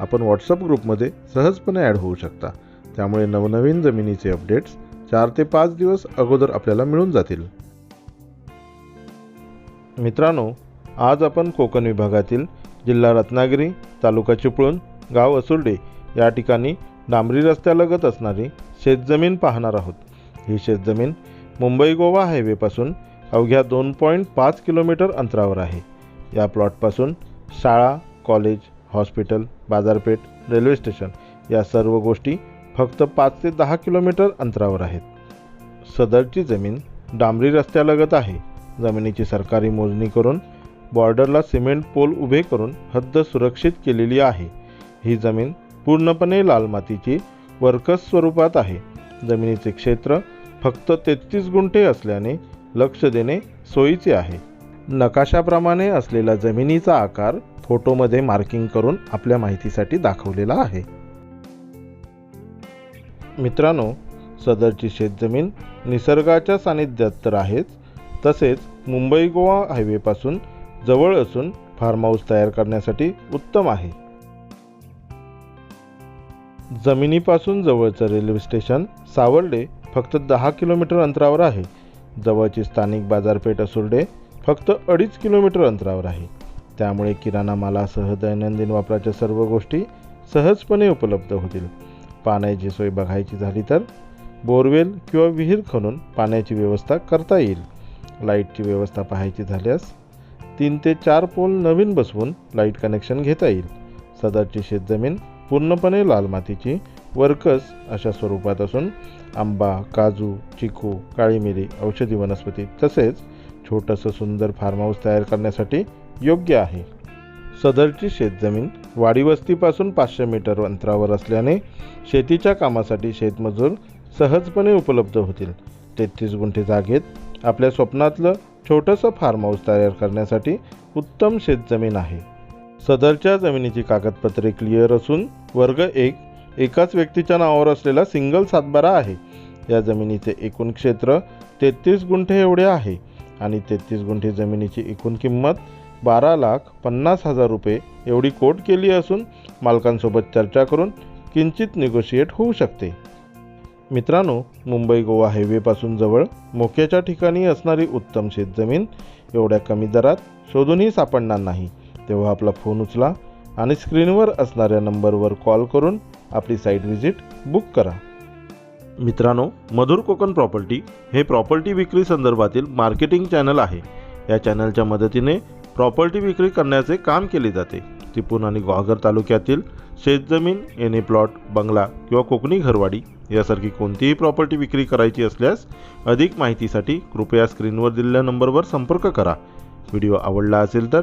आपण व्हॉट्सअप ग्रुपमध्ये सहजपणे ॲड होऊ शकता. त्यामुळे नवनवीन जमिनीचे अपडेट्स चार ते पाच दिवस अगोदर आपल्याला मिळून जातील. मित्रांनो आज आपण कोकण विभागातील जिल्हा रत्नागिरी तालुका चिपळूण गाव असुर्डे या ठिकाणी डांबरी रस्त्यालगत असणारी शेतजमीन पाहणार आहोत. ही शेतजमीन मुंबई गोवा हायवेपासून अवघ्या दोन पॉईंट पाच किलोमीटर अंतरावर आहे. या प्लॉटपासून शाळा कॉलेज हॉस्पिटल बाजारपेठ रेल्वे स्टेशन या सर्व गोष्टी फक्त पाच ते दहा किलोमीटर अंतरावर आहेत. सदरची जमीन डांबरी रस्त्यालगत आहे. जमिनीची सरकारी मोजणी करून बॉर्डरला सिमेंट पोल उभे करून हद्द सुरक्षित केलेली आहे. ही जमीन पूर्णपणे लाल मातीची वर्कस स्वरूपात आहे. जमिनीचे क्षेत्र फक्त तेहतीस गुंठे असल्याने लक्ष देणे सोयीचे आहे. नकाशाप्रमाणे असलेला जमिनीचा आकार फोटोमध्ये मार्किंग करून आपल्या माहितीसाठी दाखवलेला आहे. मित्रांनो सदरची शेतजमीन निसर्गाच्या सानिध्यात तर आहेच तसेच मुंबई गोवा हायवेपासून जवळ असून फार्म हाऊस तयार करण्यासाठी उत्तम आहे. जमिनीपासून जवळचं रेल्वे स्टेशन सावर्डे फक्त दहा किलोमीटर अंतरावर आहे. जवळची स्थानिक बाजारपेठ असुर्डे फक्त अडीच किलोमीटर अंतरावर आहे. त्यामुळे किराणा मालासह दैनंदिन वापराच्या सर्व गोष्टी सहजपणे उपलब्ध होतील. पाण्याची सोय बघायची झाली तर बोरवेल किंवा विहीर खणून पाण्याची व्यवस्था करता येईल. लाईटची व्यवस्था पाहायची झाल्यास तीन ते चार पोल नवीन बसवून लाइट कनेक्शन घेता येईल. सदरची शेतजमीन पूर्णपणे लाल मातीची वर्कस अशा स्वरूपात असून आंबा काजू चिकू काळी मिरी औषधी वनस्पती तसेच छोटंसं सुंदर फार्म हाऊस तयार करण्यासाठी योग्य आहे. सदरची शेतजमीन वाडीवस्तीपासून पाचशे मीटर अंतरावर असल्याने शेतीच्या कामासाठी शेतमजूर सहजपणे उपलब्ध होतील. तेहतीस गुंठे जागेत आपल्या स्वप्नातलं छोटंसं फार्म हाऊस तयार करण्यासाठी उत्तम शेतजमीन आहे. सदरच्या जमिनीची कागदपत्रे क्लिअर असून वर्ग एक एकाच व्यक्तीच्या नावावर असलेला सिंगल सातबारा आहे. या जमिनीचे एकूण क्षेत्र तेहतीस गुंठे एवढे आहे. आणि तेहतीस गुंठे जमिनीची एकूण किंमत बारा लाख पन्नास हजार रुपये एवढी कोट केली असून मालकांसोबत चर्चा करून किंचित निगोशिएट होऊ शकते. मित्रांनो मुंबई गोवा हायवेपासून जवळ मोक्याच्या ठिकाणी असणारी उत्तम शेतजमीन एवढ्या कमी दरात शोधूनही सापडणार नाही. तेव्हा आपला फोन उचला आणि स्क्रीनवर असणाऱ्या नंबरवर कॉल करून आपली साईट व्हिजिट बुक करा. मित्रांनो मधुर कोकण प्रॉपर्टी हे प्रॉपर्टी विक्री संदर्भातील मार्केटिंग चॅनल आहे. या चॅनलच्या मदतीने प्रॉपर्टी विक्री करण्याचे काम केले जाते. तिपून आणि ग्वागर तालुक्यातील शेतजमीन एने प्लॉट बंगला किंवा कोकणी घरवाडी यासारखी कोणतीही प्रॉपर्टी विक्री करायची असल्यास अधिक माहितीसाठी कृपया स्क्रीनवर दिलेल्या नंबरवर संपर्क करा. व्हिडिओ आवडला असेल तर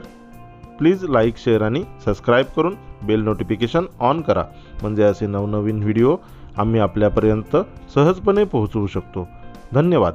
प्लीज लाईक शेअर आणि सबस्क्राईब करून बेल नोटिफिकेशन ऑन करा. म्हणजे असे नवनवीन व्हिडिओ आम्ही आपल्यापर्यंत सहजपणे पोहोचवू शकतो. धन्यवाद.